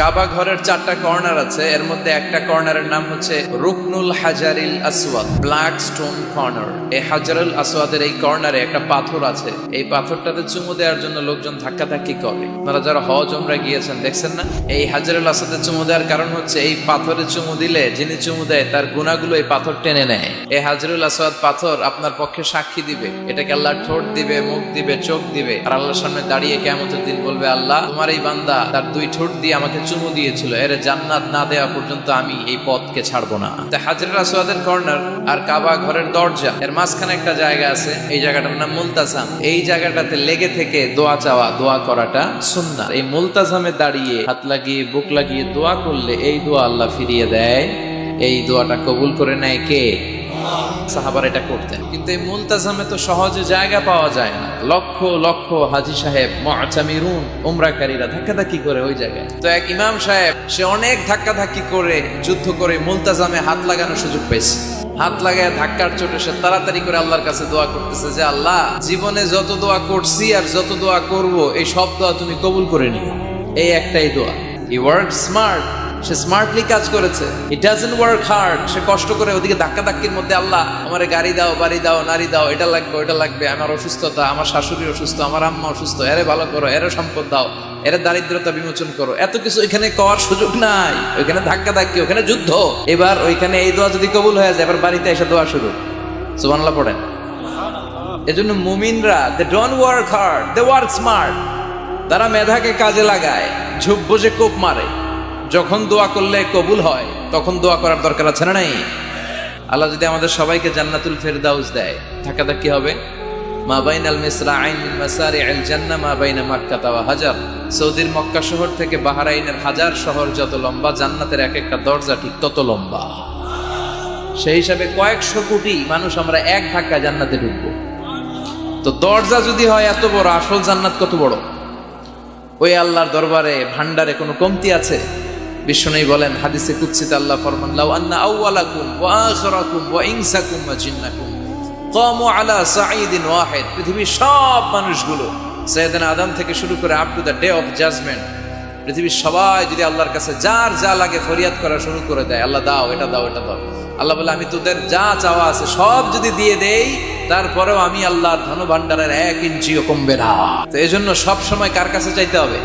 কাবা ঘরের চারটা কর্নার আছে, এর মধ্যে একটা কর্নারের নাম হচ্ছে রুকনুল হাজারিল আসওয়াদ, ব্ল্যাক স্টোন কর্নার। এই হাজারুল আসওয়াদের এই কর্নারে একটা পাথর আছে, এই পাথরটাতে চুমু দেওয়ার জন্য লোকজন ধাক্কাধাক্কি করে। আপনারা যারা হজ ওমরা গিয়েছেন, দেখছেন না? এই হাজারুল আসওয়াদের চুমু দেওয়ার কারণ হচ্ছে, এই পাথরে চুমু দিলে যিনি চুমু দেয়, তার গুণাগুলো এই পাথর টেনে নেয়। এই হাজারুল আসওয়াদ পাথর আপনার পক্ষে সাক্ষী দিবে, এটাকে আল্লাহ ঠোঁট দিবে, মুখ দিবে, চোখ দিবে, আর আল্লাহর সামনে দাঁড়িয়ে কেমতের দিন বলবে, আল্লাহ, তোমার এই বান্দা তার দুই ঠোঁট দিয়ে আমাকে চুমু দিয়েছিল, এর জান্নাত না দেওয়া পর্যন্ত আমি এই পথকে ছাড়বো না। তা হাজরুল আসওয়াদের কর্নার আর কাবা ঘরের দরজা, এর মাঝখানে একটা জায়গা আছে, এই জায়গাটার নাম মুলতাসাম এই জায়গাটাতে লেগে থেকে দোয়া চাওয়া, দোয়া করাটা সুন্না এই মুলতাসামে দাঁড়িয়ে হাত লাগিয়ে, বুক লাগিয়ে দোয়া করলে এই দোয়া আল্লাহ ফিরিয়ে দেয়। এই দোয়াটা কবুল করে নেয় কে? সাহাবার এটা করতেন। কিন্তু এই মুলতাজামে তো সহজে জায়গা পাওয়া যায় না। লক্ষ লক্ষ হাজি সাহেব করে ওই জায়গায়। তো এক ইমাম সাহেব, সে অনেক করে, যুদ্ধ করে মুলতাজামে হাত লাগানোর সুযোগ পেয়েছে। হাত লাগায় ধাক্কার চোটে সে তাড়াতাড়ি করে আল্লাহর কাছে দোয়া করতেছে যে, আল্লাহ, জীবনে যত দোয়া করছি আর যত দোয়া করব, এই সব দোয়া তুমি কবুল করে নিও। এই একটাই দোয়া। হি ওয়ার্ক স্মার্ট সে স্মার্টলি কাজ করেছে। ইট ডাজেন্ট ওয়ার্ক হার্ড সে কষ্ট করে ওদিকে ধাক্কা ধাক্কির মধ্যে আল্লাহ, আমার গাড়ি দাও, বাড়ি দাও, নারী দাও, এটা লাগবে, ওটা লাগবে, আমার অসুস্থতা, আমার শাশুড়ি অসুস্থ, আমার আম্মা অসুস্থ, এরে ভালো করো, এরে সম্পদ দাও, এরে দারিদ্রতা বিমোচন করো। এত কিছু এখানে করার সুযোগ নাই। ওইখানে ধাক্কা ধাক্কি ওখানে যুদ্ধ। এবার ওইখানে এই দোয়া যদি কবুল হয়ে যায়, এবার বাড়িতে এসে দোয়া শুরু। সুবহানাল্লাহ পড়েন। এজন্য মুমিনরা they don't work hard they work smart তারা মেধাকে কাজে লাগায়, ঝুপ বুঝে কোপ মারে। যখন দোয়া করলে কবুল হয়, তখন দোয়া করার দরকার আছে না নাই? আল্লাহ যদি আমাদের সবাইকে জান্নাতুল ফেরদাউস দেয় ধাক্কা ধাক্কি হবে। মা বাইন আল মিসরা আইন মাসারি আল জান্না, মা বাইনা মাক্কা তাওয়া হাজার। সৌদির মক্কা শহর থেকে বাহারাইনের হাজার শহর যত লম্বা, জান্নাতের এক একটা দরজা ঠিক তত লম্বা। সেই হিসাবে কয়েকশো কোটি মানুষ আমরা এক ধাক্কা জান্নাতে ঢুকবো। তো দরজা যদি হয় এত বড়, আসল জান্নাত কত বড়? ওই আল্লাহর দরবারে ভান্ডারে কোনো কমতি আছে? বিষ্ণু বলেন, হাদিসে কুৎসিত আল্লাহ ফরমান, লাউ আন্না আউওয়ালাকুম ওয়া আখিরাকুম ওয়া ইনসাকুম ওয়া জিন্নাকুম কামু আলা সাঈদিন ওয়াহিদ। পৃথিবীর সব মানুষগুলো, সৈয়দনা আদম থেকে শুরু করে up to the day of judgement, পৃথিবীর সবাই যদি আল্লাহর কাছে যার যা লাগে ফরিয়াদ করা শুরু করে দেয়, আল্লাহ দাও, এটা দাও এটা দাও। আল্লাহ বলে, আমি তোদের যা চাওয়া আছে সব যদি দিয়ে দেই, তারপরেও আমি আল্লাহর ধন ভান্ডারের এক ইঞ্চিও কমবে না। তো এই জন্য সবসময় কার কাছে চাইতে হবে?